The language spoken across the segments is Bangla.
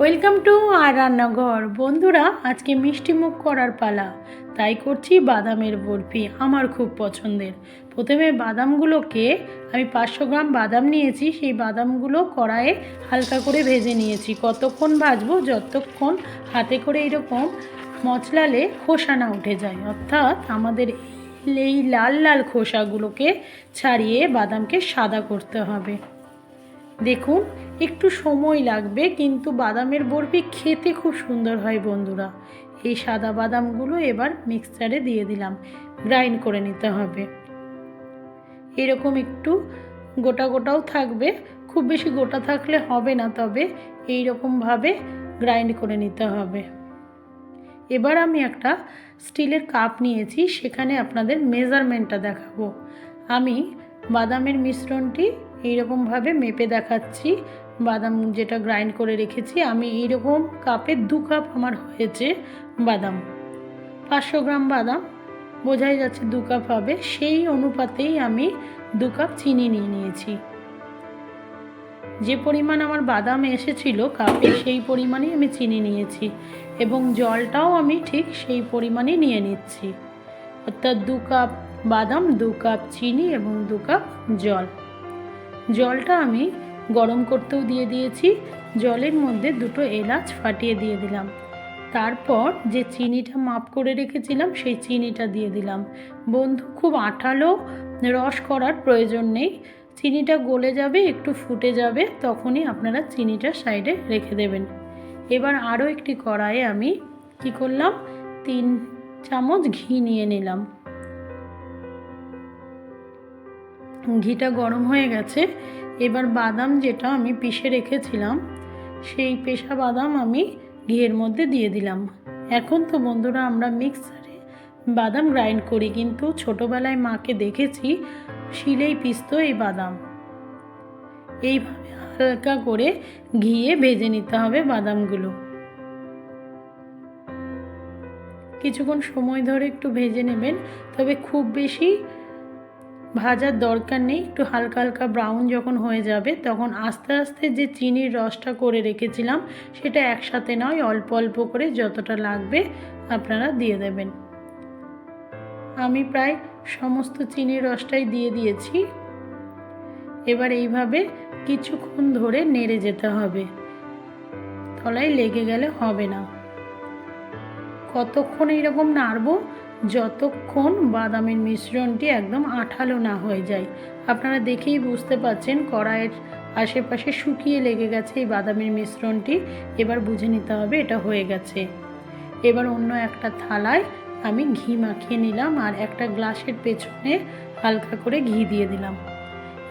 ওয়েলকাম টু আর রান্নাঘর। বন্ধুরা, আজকে মিষ্টি মুখ করার পালা। তাই করছি বাদামের বরফি, আমার খুব পছন্দের। প্রথমে বাদামগুলোকে আমি পাঁচশো গ্রাম বাদাম নিয়েছি, সেই বাদামগুলো কড়াইয়ে হালকা করে ভেজে নিয়েছি। কতক্ষণ ভাজবো? যতক্ষণ হাতে করে এরকম মচলালে খোসা না উঠে যায়। অর্থাৎ আমাদের এই লাল লাল খোসাগুলোকে ছাড়িয়ে বাদামকে সাদা করতে হবে। দেখুন একটু সময় লাগবে, কিন্তু বাদামের বরফি খেতে খুব সুন্দর হয় বন্ধুরা। এই সাদা বাদামগুলো এবার মিক্সচারে দিয়ে দিলাম, গ্রাইন্ড করে নিতে হবে। এরকম একটু গোটা গোটাও থাকবে, খুব বেশি গোটা থাকলে হবে না, তবে এই রকমভাবে গ্রাইন্ড করে নিতে হবে। এবার আমি একটা স্টিলের কাপ নিয়েছি, সেখানে আপনাদের মেজারমেন্টটা দেখাবো। আমি বাদামের মিশ্রণটি এইরকমভাবে মেপে দেখাচ্ছি বাদাম যেটা গ্রাইন্ড করে রেখেছি, আমি এইরকম কাপে দু কাপ আমার হয়েছে বাদাম। পাঁচশো গ্রাম বাদাম, বোঝাই যাচ্ছে দু কাপ হবে, সেই অনুপাতেই আমি দু কাপ চিনি নিয়ে নিয়েছি। যে পরিমাণ আমার বাদাম এসেছিল কাপে সেই পরিমাণই আমি চিনি নিয়েছি এবং জলটাও আমি ঠিক সেই পরিমাণে নিয়ে নিচ্ছি। অর্থাৎ দু কাপ বাদাম, দু কাপ চিনি এবং দু কাপ জল। জলটা আমি গরম করতেও দিয়ে দিয়েছি। জলের মধ্যে দুটো এলাচ ফাটিয়ে দিয়ে দিলাম। তারপর যে চিনিটা মাপ করে রেখেছিলাম, সেই চিনিটা দিয়ে দিলাম। বন্ধু, খুব আঠালো রস করার প্রয়োজন নেই। চিনিটা গলে যাবে, একটু ফুটে যাবে, তখনই আপনারা চিনিটা সাইডে রেখে দেবেন। এবার আরও একটি কড়াইয়ে আমি কি করলাম? তিন চামচ ঘি নিয়ে নিলাম। ঘিটা গরম হয়ে গেছে। এবার বাদাম যেটা আমি পিষে রেখেছিলাম, সেই পেশা বাদাম আমি ঘিয়ের মধ্যে দিয়ে দিলাম। এখন তো বন্ধুরা আমরা মিক্সারে বাদাম গ্রাইন্ড করি, কিন্তু ছোটোবেলায় মাকে দেখেছি শিলেই পিসত এই বাদাম। এইভাবে হালকা করে ঘিয়ে ভেজে নিতে হবে বাদামগুলো। কিছুক্ষণ সময় ধরে একটু ভেজে নেবেন, তবে খুব বেশি ভাজার দরকার নেই, একটু হালকা হালকা ব্রাউন যখন হয়ে যাবে, তখন আস্তে আস্তে যে চিনির রসটা করে রেখেছিলাম, সেটা একসাথে নয়, অল্প অল্প করে যতটা লাগবে আপনারা দিয়ে দেবেন। আমি প্রায় সমস্ত চিনির রসটাই দিয়ে দিয়েছি। এবার এইভাবে কিছুক্ষণ ধরে নেড়ে যেতে হবে। তলায় লেগে গেলে হবে না। কতক্ষণ এইরকম নাড়বো? যতক্ষণ বাদামের মিশ্রণটি একদম আঠালো না হয়ে যায়। আপনারা দেখেই বুঝতে পাচ্ছেন কড়াইয়ের আশেপাশে শুকিয়ে লেগে গেছে এই বাদামের মিশ্রণটি। এবার বুঝে নিতে হবে এটা হয়ে গেছে। এবার অন্য একটা থালায় আমি ঘি মাখিয়ে নিলাম আর একটা গ্লাসের পেছনে হালকা করে ঘি দিয়ে দিলাম।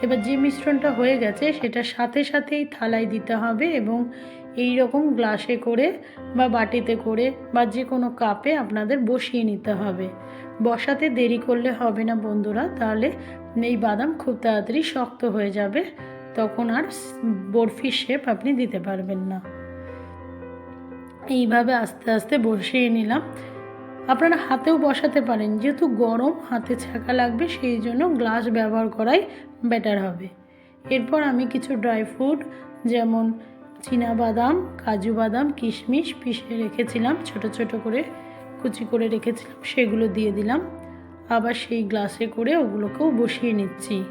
এবার যে মিশ্রণটা হয়ে গেছে সেটা সাথে সাথেই থালায় দিতে হবে এবং এই রকম গ্লাসে করে বা বাটিতে করে বা যে কোনো কাপে আপনাদের বসিয়ে নিতে হবে। বসাতে দেরি করলে হবে না বন্ধুরা, তাহলে এই বাদাম খুব তাড়াতাড়ি শক্ত হয়ে যাবে, তখন আর বরফির শেপ আপনি দিতে পারবেন না। এইভাবে আস্তে আস্তে বসিয়ে নিলাম। আপনারা হাতেও বসাতে পারেন, যেহেতু গরম, হাতে ছাকা লাগবে, সেই জন্য গ্লাস ব্যবহার করাই বেটার হবে। এরপর আমি কিছু ড্রাই ফ্রুট যেমন বাদাম, কাজু বাদাম, কিশমিশ পিষে রেখেছিলাম, ছোট ছোট করে কুচি করে রেখেছিলাম, সেগুলো দিয়ে দিলাম। আবার সেই গ্লাসে করে ওগুলোকেও বসিয়ে নিচ্ছি।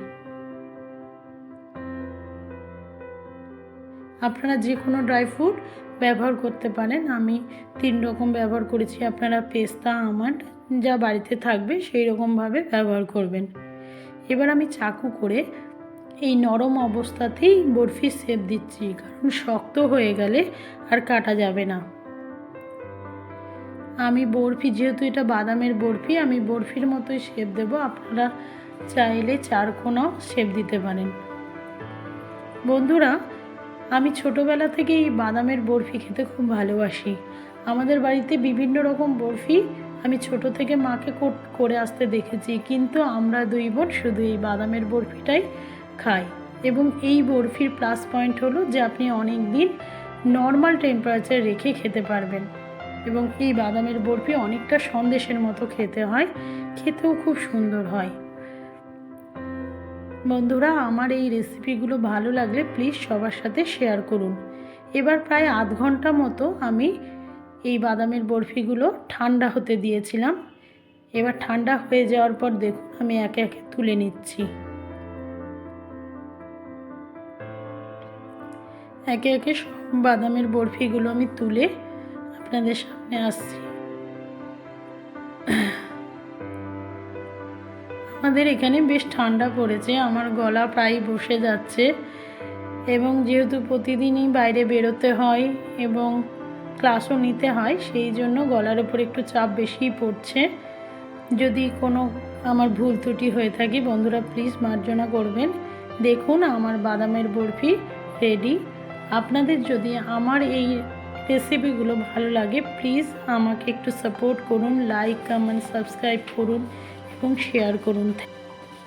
আপনারা যে কোনো ড্রাই ফ্রুট ব্যবহার করতে পারেন। আমি তিন রকম ব্যবহার করেছি। আপনারা পেস্তা, আমন্ড, যা বাড়িতে থাকবে সেই রকমভাবে ব্যবহার করবেন। এবার আমি চাকু করে এই নরম অবস্থাতেই বরফি সেপ দিচ্ছি, কারণ শক্ত হয়ে গেলে আর কাটা যাবে না। আমি বরফি, যেহেতু এটা বাদামের বরফি, আমি বরফির মতোই শেপ দেব। আপনারা চাইলে চারকোনাও শেপ দিতে পারেন। বন্ধুরা, আমি ছোটোবেলা থেকেই বাদামের বরফি খেতে খুব ভালোবাসি। আমাদের বাড়িতে বিভিন্ন রকম বরফি আমি ছোট থেকে মাকে করে আসতে দেখেছি, কিন্তু আমরা দুই বোন শুধু এই বাদামের বরফিটাই খাই এবং এই বরফির প্লাস পয়েন্ট হলো যে আপনি অনেক দিন নর্মাল টেম্পারেচার রেখে খেতে পারবেন এবং এই বাদামের বরফি অনেকটা সন্দেশের মতো খেতে হয়, খেতেও খুব সুন্দর হয়। বন্ধুরা, আমার এই রেসিপিগুলো ভালো লাগলে প্লিজ সবার সাথে শেয়ার করুন। এবার প্রায় আধ ঘণ্টা মতো আমি এই বাদামের বরফিগুলো ঠান্ডা হতে দিয়েছিলাম। এবার ঠান্ডা হয়ে যাওয়ার পর দেখুন, আমি একে একে তুলে নিচ্ছি। একে একে বাদামের বরফিগুলো আমি তুলে আপনাদের সামনে আসছি। আমাদের এখানে বেশ ঠান্ডা পড়েছে, আমার গলা প্রায় বসে যাচ্ছে এবং যেহেতু প্রতিদিনই বাইরে বেরোতে হয় এবং ক্লাসও নিতে হয়, সেই জন্য গলার উপর একটু চাপ বেশিই পড়ছে। যদি কোনো আমার ভুল ত্রুটি হয়ে থাকে, বন্ধুরা প্লিজ মার্জনা করবেন। দেখুন, আমার বাদামের বরফি রেডি। আপনাদের যদি আমার এই রেসিপিগুলো ভালো লাগে প্লিজ আমাকে একটু সাপোর্ট করুন লাইক কমেন্ট সাবস্ক্রাইব করুন এবং শেয়ার করুন।